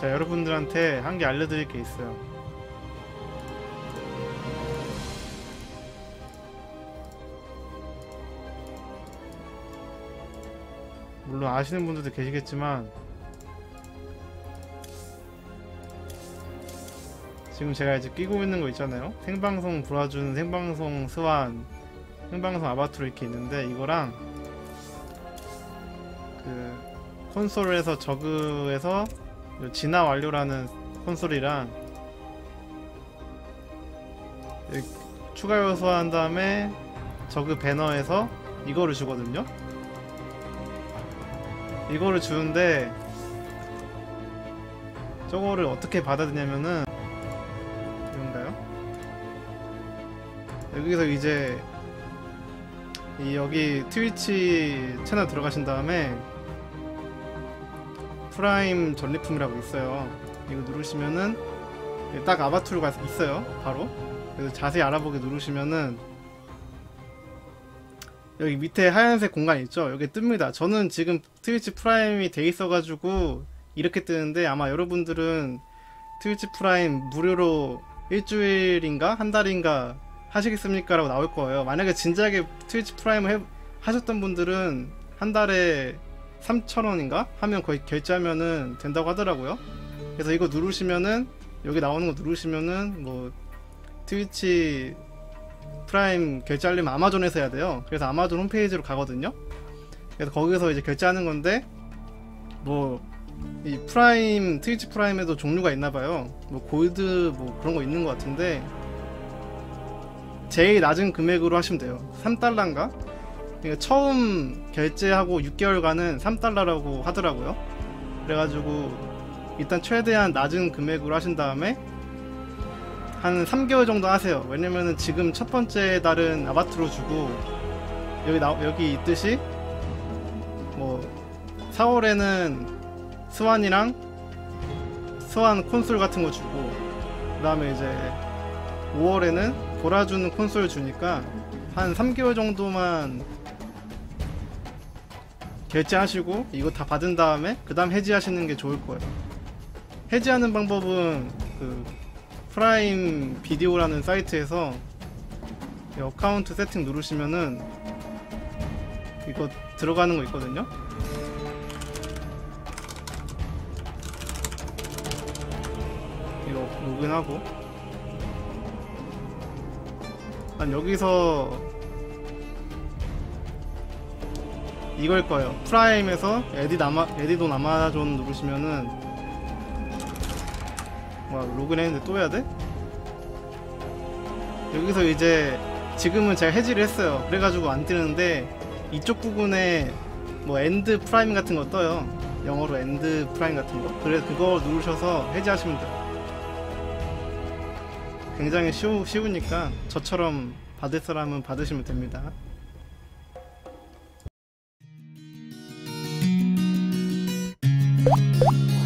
제가 여러분들한테 한 개 알려드릴 게 있어요. 물론 아시는 분들도 계시겠지만 지금 제가 이제 끼고 있는 거 있잖아요. 생방송 불어주는 생방송 스완 생방송 아바트로 이렇게 있는데 이거랑 그 콘솔에서 저그에서 요 진화 완료라는 콘솔이랑 이 추가 요소 한 다음에 저그 배너에서 이거를 주거든요. 이거를 주는데 저거를 어떻게 받아들냐면은 이건가요? 여기서 이제 이 여기 트위치 채널 들어가신 다음에 프라임 전리품이라고 있어요. 이거 누르시면은 딱 아바투르 가 있어요. 바로. 그래서 자세히 알아보기 누르시면은 여기 밑에 하얀색 공간 있죠? 여기 뜹니다. 저는 지금 트위치 프라임이 돼 있어 가지고 이렇게 뜨는데 아마 여러분들은 트위치 프라임 무료로 일주일인가 한 달인가 하시겠습니까? 라고 나올 거예요. 만약에 진작에 트위치 프라임을 해- 하셨던 분들은 한 달에 3,000원인가? 하면 거의 결제하면은 된다고 하더라고요. 그래서 이거 누르시면은 여기 나오는 거 누르시면은 뭐 트위치 프라임 결제하려면 아마존에서 해야 돼요. 그래서 아마존 홈페이지로 가거든요. 그래서 거기서 이제 결제하는 건데 뭐 이 프라임 트위치 프라임에도 종류가 있나 봐요. 뭐 골드 뭐 그런 거 있는 것 같은데 제일 낮은 금액으로 하시면 돼요. 3달러인가? 그러니까 처음 결제하고 6개월간은 3달러라고 하더라고요. 그래가지고 일단 최대한 낮은 금액으로 하신 다음에 한 3개월 정도 하세요. 왜냐면은 지금 첫 번째 달은 아바트로 주고 여기 나 여기 있듯이 뭐 4월에는 스완이랑 스완 콘솔 같은 거 주고 그 다음에 이제 5월에는 돌아주는 콘솔 주니까 한 3개월 정도만 결제하시고 이거 다 받은 다음에 그 다음 해지하시는 게 좋을 거예요. 해지하는 방법은 그 프라임 비디오라는 사이트에서 이 어카운트 세팅 누르시면은 이거 들어가는 거 있거든요. 이거 로그인하고 난 여기서 이걸 거예요. 프라임에서 에디 아마 에디돈 아마존 누르시면은 와 로그인했는데 또 해야 돼? 여기서 이제 지금은 제가 해지를 했어요. 그래가지고 안 뜨는데 이쪽 부분에 뭐 엔드 프라임 같은 거 떠요. 영어로 엔드 프라임 같은 거. 그래 그거 누르셔서 해지하시면 돼요. 굉장히 쉬우, 쉬우니까 저처럼 받을 사람은 받으시면 됩니다. Música